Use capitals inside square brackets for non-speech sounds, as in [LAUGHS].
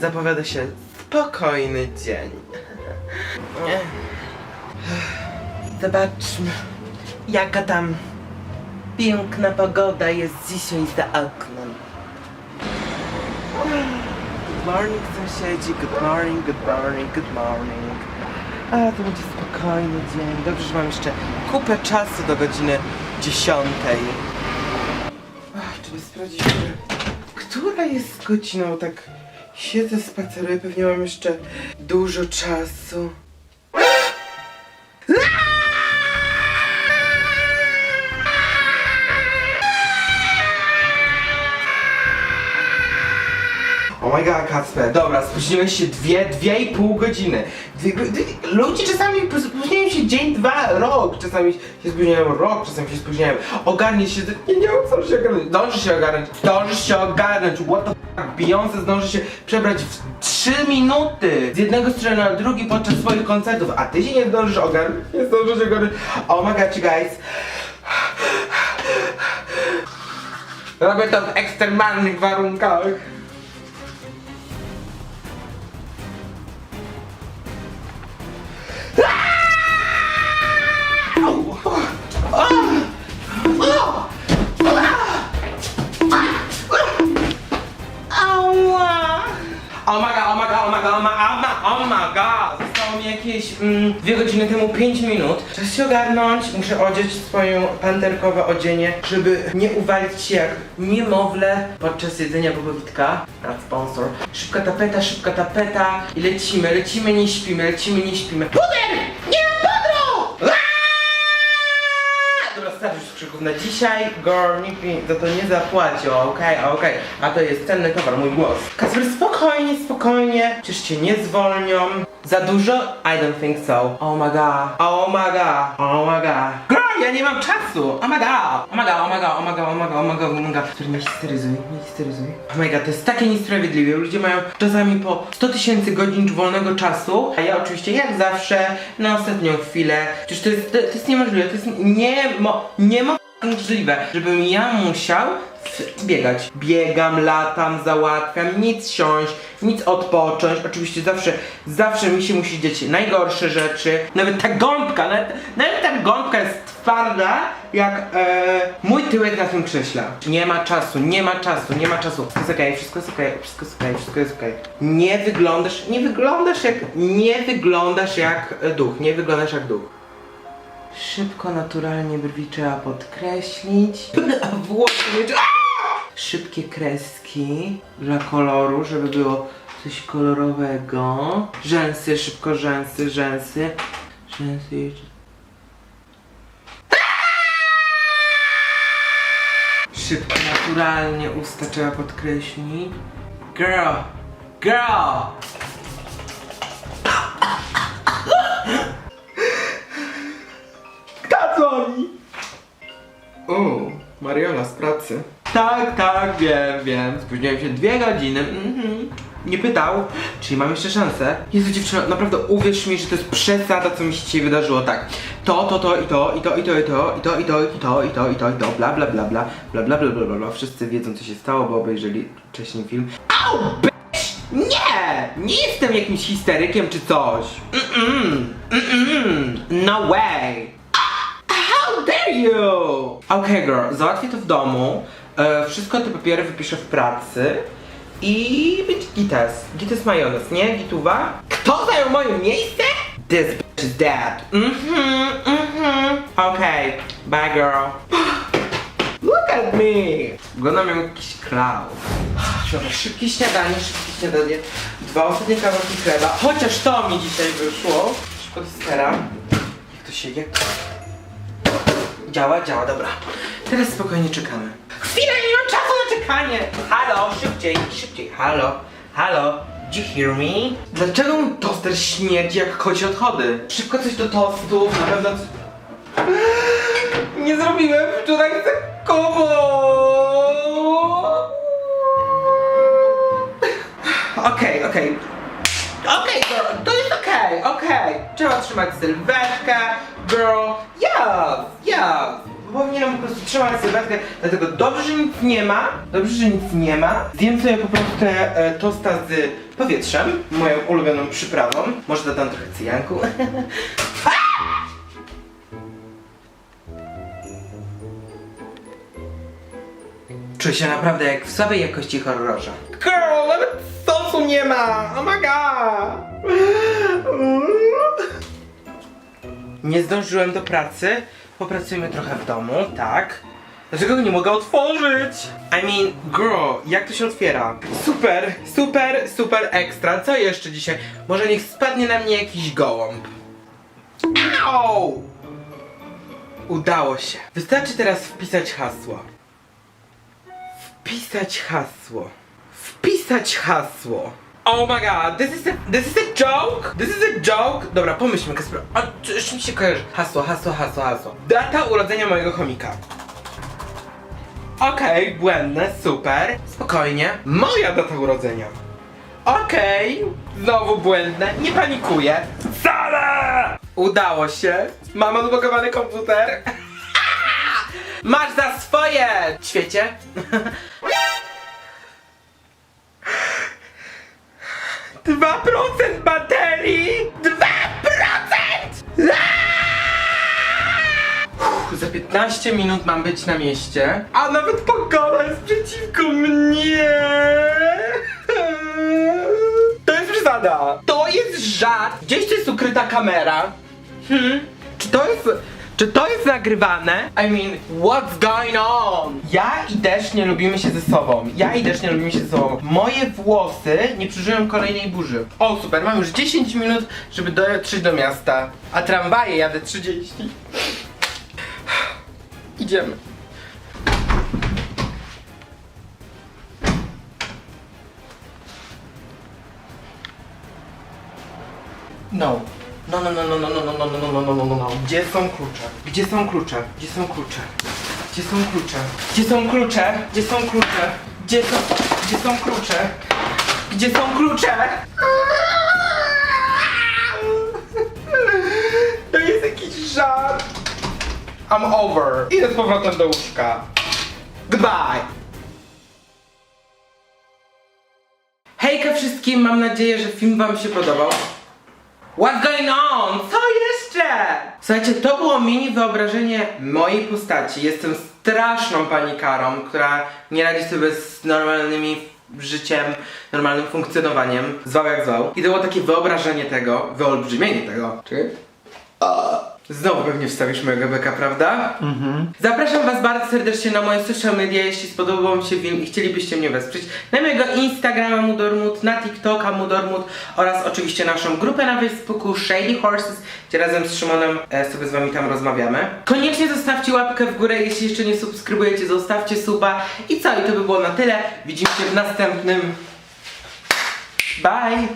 zapowiada się spokojny dzień. Zobaczmy, jaka tam piękna pogoda jest dzisiaj za oknem. Good morning sąsiedzi, good morning, good morning, good morning. A to będzie spokojny dzień. Dobrze, że mam jeszcze kupę czasu do godziny 10. Ach, sprawdzić, która- która jest godziną. Tak siedzę, spaceruję, pewnie mam jeszcze dużo czasu. Oh my god, Kacper, dobra, spóźniłeś się dwie, dwie i pół godziny. Ludzie czasami spóźniają się dzień, dwa, rok, czasami się spóźniają rok, czasami się spóźniają. Ogarnij się, nie, nie mam się ogarnąć, zdążysz się ogarnąć, zdążysz się ogarnąć, what the fuck, Beyoncé zdąży się przebrać w 3 minuty z jednego strony na drugi podczas swoich koncertów, a ty się nie zdążysz ogarnąć, nie zdążysz ogarnąć. Oh my god, you guys. Robię to w ekstremalnych warunkach. Oh my god! Zostało mi jakieś mm, dwie godziny temu 5 minut. Czas się ogarnąć, muszę odzieć swoje panterkowe odzienie, żeby nie uwalić się jak niemowlę podczas jedzenia bobowitka. Not sponsor. Szybka tapeta, szybka tapeta i lecimy, lecimy, nie śpimy, lecimy, nie śpimy. Puder! Nie na dzisiaj. Girl, nikt mi za to nie zapłacił, okej, okej. A to jest cenny towar, mój głos. Kasper, spokojnie, spokojnie. Przecież cię nie zwolnią. Za dużo? I don't think so. Oh my god. Oh my god. Oh my god. Girl, ja nie mam czasu. Oh my god. Oh my god, oh my god, oh my god, oh my god, oh my god, oh my god. Który nie histeryzuj, nie histeryzuj. Oh my god, to jest takie niesprawiedliwe. Ludzie mają czasami po 100 tysięcy godzin wolnego czasu, a ja oczywiście jak zawsze na ostatnią chwilę. Przecież to jest, to, to jest niemożliwe, to jest niemo, niemożliwe, żebym ja musiał biegać. Biegam, latam, załatwiam, nic siąść, nic odpocząć. Oczywiście zawsze, zawsze mi się musi dziać najgorsze rzeczy. Nawet ta gąbka, nawet, nawet ta gąbka jest twarda, jak e, mój tyłek na tym krześle. Nie ma czasu, nie ma czasu, nie ma czasu. Wszystko jest okej, wszystko jest okej, wszystko jest okej, wszystko jest okej. Nie wyglądasz, nie wyglądasz jak, nie wyglądasz jak duch, nie wyglądasz jak duch. Szybko, naturalnie brwi trzeba podkreślić. A włosy. Szybkie kreski dla koloru, żeby było coś kolorowego. Rzęsy, szybko rzęsy, rzęsy. Rzęsy. Szybko, naturalnie usta trzeba podkreślić. Girl! Girl! O, Mariola z pracy. Tak, tak, wiem, wiem. Spóźniłem się dwie godziny. Mhm. Nie pytał, czyli mam jeszcze szansę. Jezu dziewczyno, naprawdę uwierz mi, że to jest przesada, co mi się dzisiaj wydarzyło. Tak, to, to, to i to, i to, i to, i to, i to, i to, i to, i to, i to, i to, bla, bla, bla, bla, bla, bla, bla, bla, bla. Wszyscy wiedzą, co się stało, bo obejrzeli wcześniej film. Au, bitch! Nie! Nie jestem jakimś histerykiem czy coś. Mm-mm, mm-mm, no way. You! Girl, załatwię to w domu. E, wszystko te papiery wypiszę w pracy. I będzie gites. Gites majonez, nie? Gituwa? Kto zajął moje miejsce? This bitch is dead. Mhm, mhm. Okay, bye girl. Look at me! Wyglądam jak jakiś clown. Szybkie śniadanie, szybkie śniadanie. Dwa ostatnie kawałki chleba. Chociaż to mi dzisiaj wyszło. Szybko do stera. Jak to się, jak Działa, działa, dobra. Teraz spokojnie czekamy. Chwila, nie mam czasu na czekanie! Halo, szybciej, szybciej, halo, halo, do you hear me? Dlaczego mój toster śmierdzi jak kocie odchody? Szybko coś do tostu, na pewno... [GASPS] Nie zrobiłem wczoraj zakowo! Okej, okej. Okej, girl, to jest okej, okej. Trzeba trzymać sylwetkę, girl. Yes, yes. powinienem po prostu trzymać sylwetkę, dlatego dobrze, że nic nie ma, dobrze, że nic nie ma. Zjem sobie po prostu te e, tosta z powietrzem, moją ulubioną przyprawą. Może dodam trochę cyjanku. [LAUGHS] Czuję się naprawdę jak w słabej jakości horrorze. Girl, nawet sosu nie ma! Oh my god! Nie zdążyłem do pracy. Popracujmy trochę w domu, tak? Dlaczego go nie mogę otworzyć? I mean, girl, jak to się otwiera? Super, super, super ekstra. Co jeszcze dzisiaj? Może niech spadnie na mnie jakiś gołąb. Au! Udało się. Wystarczy teraz wpisać hasło. Wpisać hasło. Wpisać hasło. Oh my god, this is a, this is a joke? This is a joke? Dobra, pomyślmy, Kasper. A już mi się kojarzy? Hasło, hasło, hasło, hasło. Data urodzenia mojego chomika. Okej, błędne, super. Spokojnie. Moja data urodzenia. Okej, znowu błędne. Nie panikuję. Wcale! Udało się. Mam odblokowany komputer. [LAUGHS] Masz za swoje! Świecie? [LAUGHS] Dwa procent baterii! Dwa procent! Za 15 minut mam być na mieście, a nawet pogoda jest przeciwko mnie! To jest przesada! To jest żart! Gdzieś tu jest ukryta kamera? Hmm? Czy to jest... Czy to jest nagrywane? I mean, what's going on? Ja i Deszcz nie lubimy się ze sobą. Ja i Deszcz nie lubimy się ze sobą. Moje włosy nie przeżyją kolejnej burzy. O, super, mam już 10 minut, żeby dotrzeć do miasta. A tramwaje jadę 30. Idziemy. No. No, no, no, no, no, no, no, no, no, no, no, no, no, no. Gdzie są klucze? Gdzie są klucze? Gdzie są klucze? Gdzie są klucze? Gdzie są klucze? Gdzie są klucze? Gdzie są, gdzie są klucze? Gdzie są klucze? To jest jakiś żart. I'm over. Idę z powrotem do łóżka. Goodbye. Hejka wszystkim, mam nadzieję, że film wam się podobał. What's going on? Co jeszcze? Słuchajcie, to było mini wyobrażenie mojej postaci. Jestem straszną panikarą, która nie radzi sobie z normalnymi życiem, normalnym funkcjonowaniem. Zwał jak zwał. I to było takie wyobrażenie tego, wyolbrzymienie tego. Czy? Znowu pewnie wstawisz mojego beka, prawda? Mhm. Zapraszam was bardzo serdecznie na moje social media, jeśli spodobał wam się film i chcielibyście mnie wesprzeć. Na mojego Instagrama Mudormut, na TikToka Mudormut oraz oczywiście naszą grupę na Facebooku Shady Horses, gdzie razem z Szymonem e, sobie z wami tam rozmawiamy. Koniecznie zostawcie łapkę w górę, jeśli jeszcze nie subskrybujecie, zostawcie suba. I co? I to by było na tyle. Widzimy się w następnym. Bye!